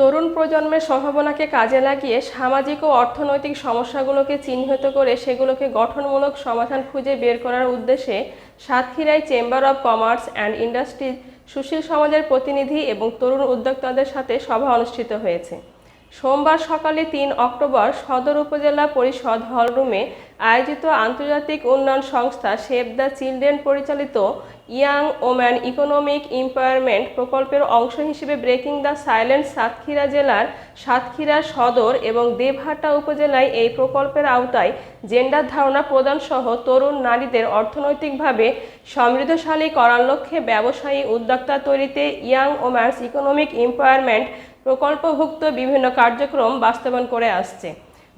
তরুণ প্রজন্মের সম্ভাবনাকে কাজে লাগিয়ে সামাজিক ও অর্থনৈতিক সমস্যাগুলোকে চিহ্নিত করে সেগুলোকে গঠনমূলক সমাধান খুঁজে বের করার উদ্দেশ্যে সাতক্ষীরায় chamber of commerce and industries সুশীল সমাজের প্রতিনিধি এবং তরুণ উদ্যোক্তাদের সাথে সভা অনুষ্ঠিত হয়েছে। সোমবার সকালে তিন অক্টোবর সদর উপজেলা পরিষদ হলরুমে আয়োজিত আন্তর্জাতিক উন্নয়ন সংস্থা সেভ দ্য চিলড্রেন পরিচালিত ইয়াং ওম্যান ইকোনমিক এম্পাওয়ারমেন্ট প্রকল্পের অংশ হিসেবে ব্রেকিং দ্য সাইলেন্ট সাতক্ষীরা জেলার সাতক্ষীরা সদর এবং দেবহাটা উপজেলায় এই প্রকল্পের আওতায় জেন্ডার ধারণা প্রদান সহ তরুণ নারীদের অর্থনৈতিকভাবে সমৃদ্ধশালী করার লক্ষ্যে ব্যবসায়ী উদ্যোক্তা তৈরিতে ইয়াং ওম্যান্স ইকোনমিক এম্পাওয়ারমেন্ট প্রকল্পভুক্ত বিভিন্ন কার্যক্রম বাস্তবায়ন করে আসছে।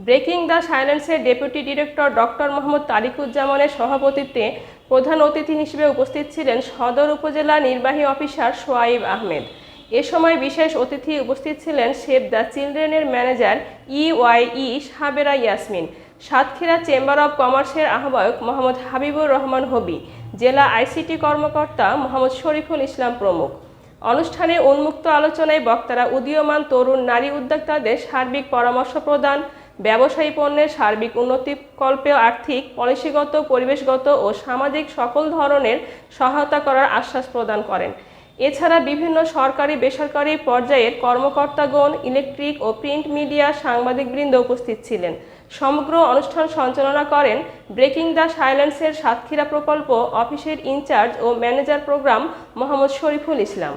ব্রেকিং দ্য সাইলেন্সের ডেপুটি ডিরেক্টর ডক্টর মোহাম্মদ তারিকুজ্জামানের সভাপতিত্বে প্রধান অতিথি হিসেবে উপস্থিত ছিলেন সদর উপজেলা নির্বাহী অফিসার সোয়াইব আহমেদ। এ সময় বিশেষ অতিথি উপস্থিত ছিলেন সেভ দ্য চিলড্রেনের ম্যানেজার ইওয়াইই সাবেরা ইয়াসমিন। সাতক্ষীরা চেম্বার অব কমার্সের আহ্বায়ক মোহাম্মদ হাবিবুর রহমান হবি। জেলা আইসিটি কর্মকর্তা মোহাম্মদ শরীফুল ইসলাম প্রমুখ। অনুষ্ঠানে উন্মুক্ত আলোচনায় বক্তারা উদীয়মান তরুণ নারী উদ্যোক্তাদের সার্বিক পরামর্শ প্রদান, ব্যবসায়ী পণ্যের সার্বিক উন্নতিকল্পে আর্থিক, পলিসিগত, পরিবেশগত ও সামাজিক সকল ধরনের সহায়তা করার আশ্বাস প্রদান করেন। এছাড়া বিভিন্ন সরকারি, বেসরকারি পর্যায়ের কর্মকর্তাগণ, ইলেকট্রিক ও প্রিন্ট মিডিয়া সাংবাদিকবৃন্দ উপস্থিত ছিলেন। সমগ্র অনুষ্ঠান সঞ্চালনা করেন ব্রেকিং দ্য সাইলেন্সের সাতক্ষীরা প্রকল্প, অফিসের ইনচার্জ ও ম্যানেজার প্রোগ্রাম মোহাম্মদ শরীফুল ইসলাম।